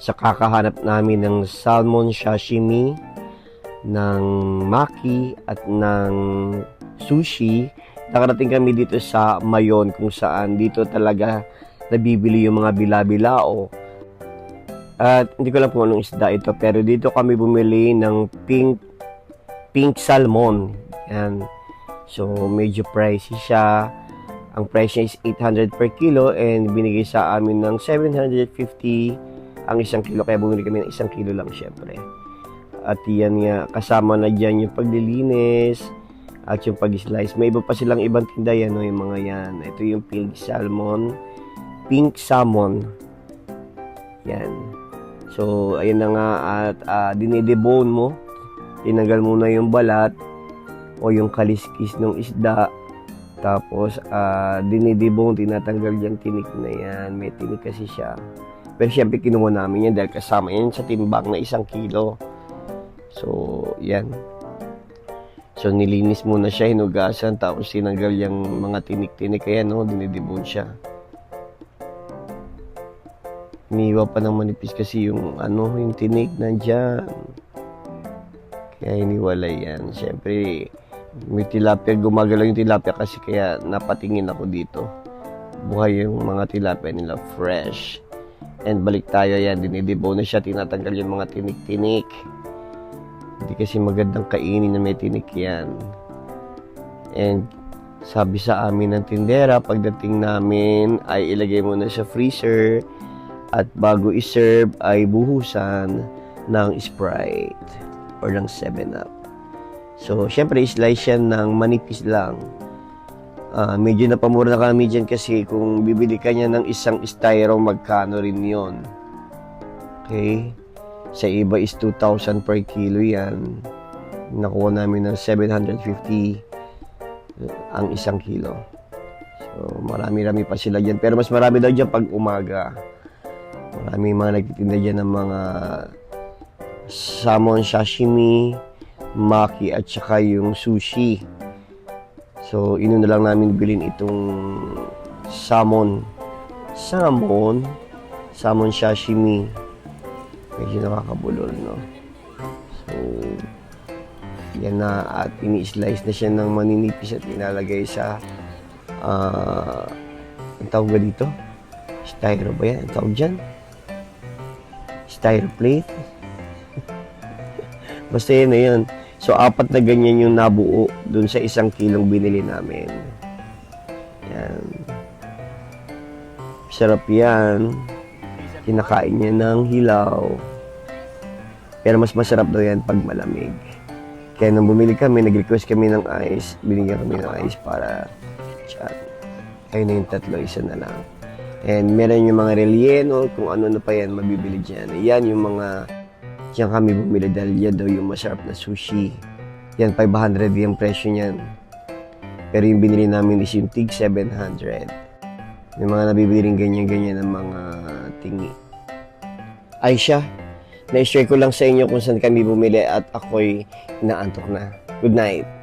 sa kakahanap namin ng salmon sashimi, ng maki at ng sushi. Nakarating kami dito sa Mayon kung saan dito talaga nabibili yung mga bilabilao. At hindi ko lang kung anong isda ito pero dito kami bumili ng pink pink salmon. Yan. So medyo pricey siya. Ang price niya is 800 per kilo and binigay sa amin ng 750 ang isang kilo. Kaya bumili kami ng isang kilo lang syempre. At yan nga, kasama na dyan yung paglilinis at yung pag-slice. May iba pa silang ibang tinda yan, no, yung mga yan. Ito yung pink salmon. Pink salmon. Yan. So, ayun na nga at uh, dinidebone mo. Tinanggal mo na yung balat o yung kaliskis ng isda. Tapos, uh, dinidebone, tinatanggal yung tinik na yan. May tinik kasi siya. Pero syempre, kinuha namin yan dahil kasama yan sa timbang na isang kilo. So, yan. So, nilinis muna siya, hinugasan, tapos tinanggal yung mga tinik-tinik. Kaya, no, dinidebone siya. Iniiwa pa ng manipis kasi yung ano, yung tinik nandyan. Kaya iniwalay yan. Siyempre, may tilapia, gumagalaw yung tilapia kasi kaya napatingin ako dito. Buhay yung mga tilapia nila, fresh. And balik tayo yan, dinidibaw na siya, tinatanggal yung mga tinik-tinik. Hindi kasi magandang kainin na may tinik yan. And sabi sa amin ng tindera, pagdating namin ay ilagay mo na sa freezer at bago iserve ay buhusan ng Sprite or ng 7-Up. So, syempre, slice yan ng manipis lang. Ah, medyo napamura na kami dyan kasi kung bibili ka niya ng isang styro, magkano rin yon Okay? Sa iba is 2,000 per kilo yan. Nakuha namin ng 750 ang isang kilo. So, marami-rami pa sila dyan. Pero mas marami daw dyan pag umaga. Marami mga nagtitinda dyan ng mga salmon sashimi, maki at saka yung sushi. So, ino na lang namin bilhin itong salmon. Salmon. Salmon sashimi. Medyo nakakabulol, no? So, yan na. At ini-slice na siya ng maninipis at inalagay sa ah ang tawag ba dito? Styro ba yan? Ang tawag dyan? Styro plate? Basta yun na yun. So, apat na ganyan yung nabuo dun sa isang kilong binili namin. Yan. Sarap yan. Kinakain niya ng hilaw. Pero mas masarap daw yan pag malamig. Kaya nung bumili kami, nag-request kami ng ice. Binigyan kami ng ice para chat. Ayun na yung tatlo, isa na lang. And meron yung mga relleno, kung ano na pa yan, mabibili dyan. Yan yung mga, yan kami bumili dahil yan daw yung masarap na sushi. Yan, 500 yung presyo niyan. Pero yung binili namin is yung tig 700. May mga nabibili rin ganyan-ganyan ng mga tingi. Ay siya, na-share ko lang sa inyo kung saan kami bumili at ako'y inaantok na. Good night.